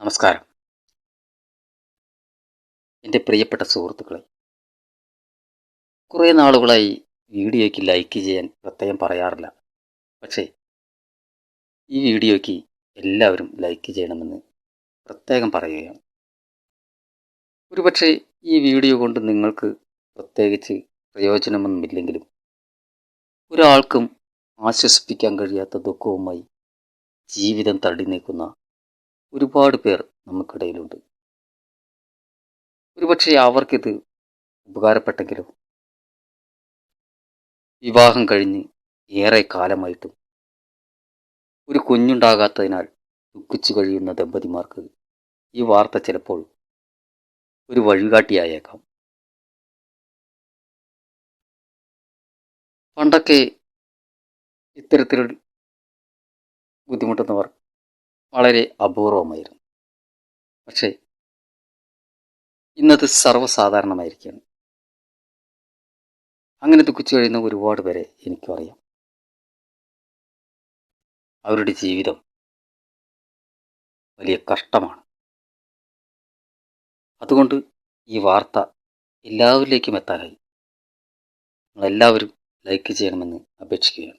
നമസ്കാരം. എന്റെ പ്രിയപ്പെട്ട സുഹൃത്തുക്കളെ കുറേ നാളുകളായി വീഡിയോയ്ക്ക് ലൈക്ക് ചെയ്യാൻ പ്രത്യേകം പറയാറില്ല. പക്ഷേ ഈ വീഡിയോയ്ക്ക് എല്ലാവരും ലൈക്ക് ചെയ്യണമെന്ന് പ്രത്യേകം പറയുകയാണ്. ഒരുപക്ഷെ ഈ വീഡിയോ കൊണ്ട് നിങ്ങൾക്ക് പ്രത്യേകിച്ച് പ്രയോജനമൊന്നുമില്ലെങ്കിലും ഒരാൾക്കും ആശ്വസിപ്പിക്കാൻ കഴിയാത്ത ദുഃഖവുമായി ജീവിതം തള്ളി നീക്കുന്ന ഒരുപാട് പേർ നമുക്കിടയിലുണ്ട്. ഒരുപക്ഷെ അവർക്കിത് ഉപകാരപ്പെട്ടെങ്കിലും വിവാഹം കഴിഞ്ഞ് ഏറെ കാലമായിട്ടും ഒരു കുഞ്ഞുണ്ടാകാത്തതിനാൽ ദുഃഖിച്ചു കഴിയുന്ന ദമ്പതിമാർക്ക് ഈ വാർത്ത ചിലപ്പോൾ ഒരു വഴികാട്ടിയായേക്കാം. പണ്ടൊക്കെ ഇത്തരത്തിൽ ബുദ്ധിമുട്ടുന്നവർ വളരെ അപൂർവമായിരുന്നു. പക്ഷേ ഇന്നത് സർവസാധാരണമായിരിക്കുകയാണ്. അങ്ങനെ ദുഃഖിച്ചു കഴിയുന്ന ഒരുപാട് പേരെ എനിക്കും അറിയാം അവരുടെ ജീവിതം വലിയ കഷ്ടമാണ്. അതുകൊണ്ട് ഈ വാർത്ത എല്ലാവരിലേക്കും എത്താനായി. നിങ്ങളെല്ലാവരും ലൈക്ക് ചെയ്യണമെന്ന് അപേക്ഷിക്കുകയാണ്.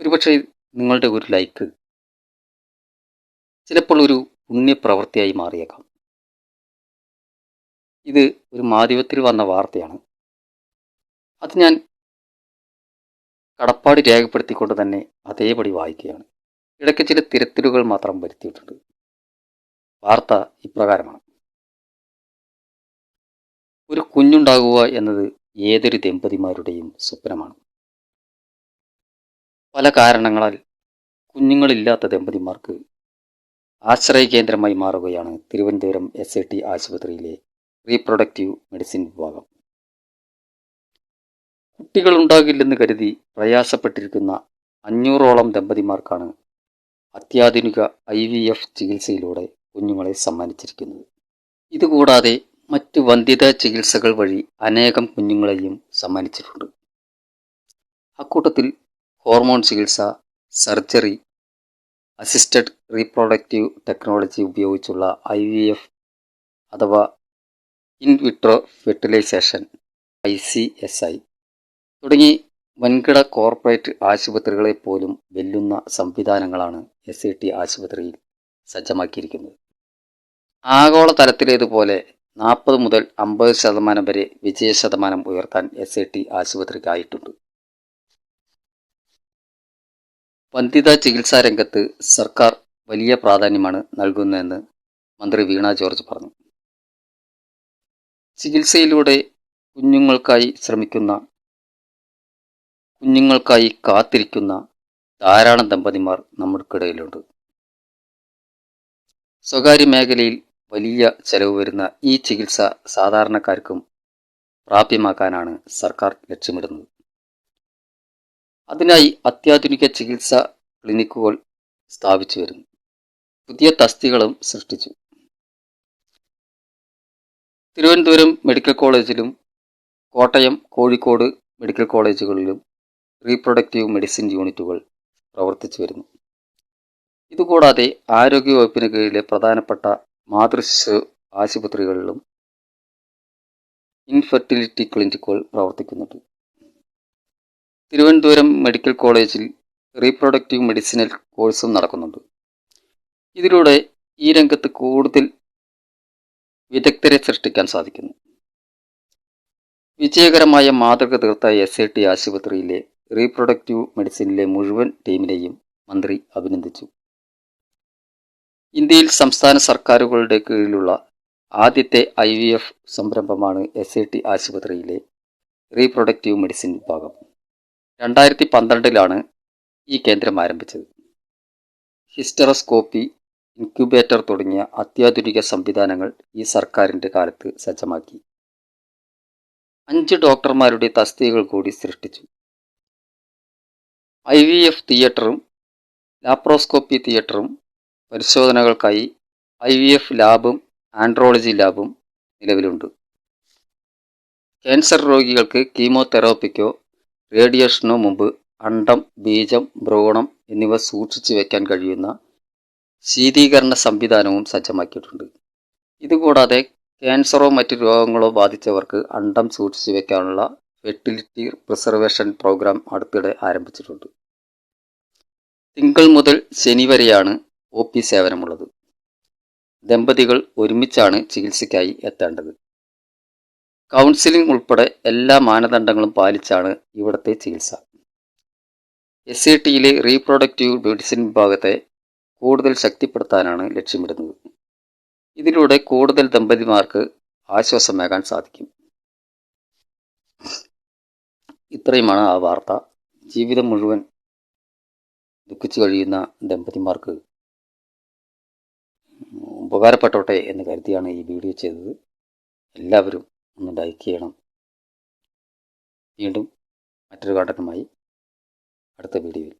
ഒരുപക്ഷെ നിങ്ങളുടെ ഒരു ലൈക്ക് ചിലപ്പോൾ ഒരു പുണ്യപ്രവൃത്തിയായി മാറിയേക്കാം. ഇത് ഒരു മാധ്യമത്തിൽ വന്ന വാർത്തയാണ്. അത് ഞാൻ കടപ്പാട് രേഖപ്പെടുത്തിക്കൊണ്ട് തന്നെ അതേപടി വായിക്കുകയാണ്. ഇടയ്ക്ക് ചില തിരുത്തലുകൾ മാത്രം വരുത്തിയിട്ടുണ്ട്. വാർത്ത ഇപ്രകാരമാണ്. ഒരു കുഞ്ഞുണ്ടാകുക എന്നത് ഏതൊരു ദമ്പതിമാരുടെയും സ്വപ്നമാണ്. പല കാരണങ്ങളാൽ കുഞ്ഞുങ്ങളില്ലാത്ത ദമ്പതിമാർക്ക് ആശ്രയ കേന്ദ്രമായി മാറുകയാണ് തിരുവനന്തപുരം എസ് ഐ ടി ആശുപത്രിയിലെ റീപ്രൊഡക്റ്റീവ് മെഡിസിൻ വിഭാഗം. കുട്ടികളുണ്ടാകില്ലെന്ന് കരുതി പ്രയാസപ്പെട്ടിരിക്കുന്ന അഞ്ഞൂറോളം ദമ്പതിമാർക്കാണ് അത്യാധുനിക ഐ വി എഫ് ചികിത്സയിലൂടെ കുഞ്ഞുങ്ങളെ സമ്മാനിച്ചിരിക്കുന്നത്. ഇതുകൂടാതെ മറ്റ് വന്ധ്യതാ ചികിത്സകൾ വഴി അനേകം കുഞ്ഞുങ്ങളെയും സമ്മാനിച്ചിട്ടുണ്ട്. അക്കൂട്ടത്തിൽ ഹോർമോൺ ചികിത്സ സർജറി അസിസ്റ്റഡ് റീപ്രൊഡക്റ്റീവ് ടെക്നോളജി ഉപയോഗിച്ചുള്ള ഐ വി എഫ് അഥവാ in vitro fertilisation I C S I. തുടങ്ങി വൻകിട കോർപ്പറേറ്റ് ആശുപത്രികളെ പോലും വെല്ലുന്ന സംവിധാനങ്ങളാണ് എസ് ഐ ടി ആശുപത്രിയിൽ സജ്ജമാക്കിയിരിക്കുന്നത്. ആഗോള തലത്തിലേതുപോലെ നാൽപ്പത് മുതൽ അമ്പത് ശതമാനം വരെ വിജയ ശതമാനം ഉയർത്താൻ എസ് ഐ ടി ആശുപത്രിക്കായിട്ടുണ്ട്. വന്ധ്യതാ ചികിത്സാ രംഗത്ത് സർക്കാർ വലിയ പ്രാധാന്യമാണ് നൽകുന്നതെന്ന് മന്ത്രി വീണ ജോർജ് പറഞ്ഞു. ചികിത്സയിലൂടെ കുഞ്ഞുങ്ങൾക്കായി ശ്രമിക്കുന്ന കുഞ്ഞുങ്ങൾക്കായി കാത്തിരിക്കുന്ന ധാരാളം ദമ്പതിമാർ നമ്മൾക്കിടയിലുണ്ട്. സ്വകാര്യ മേഖലയിൽ വലിയ ചെലവ് വരുന്ന ഈ ചികിത്സ സാധാരണക്കാർക്കും പ്രാപ്യമാക്കാനാണ് സർക്കാർ ലക്ഷ്യമിടുന്നത്. അതിനായി അത്യാധുനിക ചികിത്സ ക്ലിനിക്കുകൾ സ്ഥാപിച്ചു വരുന്നു. പുതിയ തസ്തികളും സൃഷ്ടിച്ചു. തിരുവനന്തപുരം മെഡിക്കൽ കോളേജിലും കോട്ടയം കോഴിക്കോട് മെഡിക്കൽ കോളേജുകളിലും റീപ്രൊഡക്റ്റീവ് മെഡിസിൻ യൂണിറ്റുകൾ പ്രവർത്തിച്ചു വരുന്നു. ഇതുകൂടാതെ ആരോഗ്യവകുപ്പിന് കീഴിലെ പ്രധാനപ്പെട്ട മാതൃശിശു ആശുപത്രികളിലും ഇൻഫെർട്ടിലിറ്റി ക്ലിനിക്കുകൾ പ്രവർത്തിക്കുന്നുണ്ട്. തിരുവനന്തപുരം മെഡിക്കൽ കോളേജിൽ റീപ്രൊഡക്റ്റീവ് മെഡിസിനൽ കോഴ്സും നടക്കുന്നുണ്ട്. ഇതിലൂടെ ഈ രംഗത്ത് കൂടുതൽ വിദഗ്ധരെ സൃഷ്ടിക്കാൻ സാധിക്കുന്നു. വിജയകരമായ മാതൃക തീർത്ത എസ് ഐ ടി ആശുപത്രിയിലെ റീപ്രൊഡക്റ്റീവ് മെഡിസിനിലെ മുഴുവൻ ടീമിനെയും മന്ത്രി അഭിനന്ദിച്ചു. ഇന്ത്യയിൽ സംസ്ഥാന സർക്കാരുകളുടെ കീഴിലുള്ള ആദ്യത്തെ ഐ സംരംഭമാണ് എസ് ഐ ടി ആശുപത്രിയിലെ റീപ്രൊഡക്റ്റീവ് മെഡിസിൻ വിഭാഗം. രണ്ടായിരത്തി പന്ത്രണ്ടിലാണ് ഈ കേന്ദ്രം ആരംഭിച്ചത്. ഹിസ്റ്ററോസ്കോപ്പി ഇൻക്യുബേറ്റർ തുടങ്ങിയ അത്യാധുനിക സംവിധാനങ്ങൾ ഈ സർക്കാരിന്റെ കാലത്ത് സജ്ജമാക്കി. അഞ്ച് ഡോക്ടർമാരുടെ തസ്തികകൾ കൂടി സൃഷ്ടിച്ചു. ഐ വി എഫ് തിയേറ്ററും ലാപ്രോസ്കോപ്പി തിയേറ്ററും പരിശോധനകൾക്കായി ഐ വി എഫ് ലാബും ആൻഡ്രോളജി ലാബും നിലവിലുണ്ട്. ക്യാൻസർ രോഗികൾക്ക് കീമോതെറാപ്പിക്കോ റേഡിയേഷനോ മുമ്പ് അണ്ടം ബീജം ഭ്രൂണം എന്നിവ സൂക്ഷിച്ചു വയ്ക്കാൻ കഴിയുന്ന ശീതീകരണ സംവിധാനവും സജ്ജമാക്കിയിട്ടുണ്ട്. ഇതുകൂടാതെ ക്യാൻസറോ മറ്റു രോഗങ്ങളോ ബാധിച്ചവർക്ക് അണ്ടം സൂക്ഷിച്ചു വയ്ക്കാനുള്ള ഫെർട്ടിലിറ്റി പ്രിസർവേഷൻ പ്രോഗ്രാം അടുത്തിടെ ആരംഭിച്ചിട്ടുണ്ട്. തിങ്കൾ മുതൽ ശനി വരെയാണ് ഒ പി സേവനമുള്ളത്. ദമ്പതികൾ ഒരുമിച്ചാണ് ചികിത്സയ്ക്കായി എത്തേണ്ടത്. കൗൺസിലിംഗ് ഉൾപ്പെടെ എല്ലാ മാനദണ്ഡങ്ങളും പാലിച്ചാണ് ഇവിടുത്തെ ചികിത്സ. എസ് സി ടിയിലെ റീപ്രൊഡക്റ്റീവ് മെഡിസിൻ വിഭാഗത്തെ കൂടുതൽ ശക്തിപ്പെടുത്താനാണ് ലക്ഷ്യമിടുന്നത്. ഇതിലൂടെ കൂടുതൽ ദമ്പതിമാർക്ക് ആശ്വാസമേകാൻ സാധിക്കും. ഇത്രയുമാണ് ആ വാർത്ത. ജീവിതം മുഴുവൻ ദുഃഖിച്ചു കഴിയുന്ന ദമ്പതിമാർക്ക് ഉപകാരപ്പെട്ടോട്ടെ എന്ന് കരുതിയാണ് ഈ വീഡിയോ ചെയ്തത്. എല്ലാവരും ഒന്ന് ലൈക്ക് ചെയ്യണം. വീണ്ടും മറ്റൊരു കണ്ടന്റുമായി അടുത്ത വീഡിയോയിൽ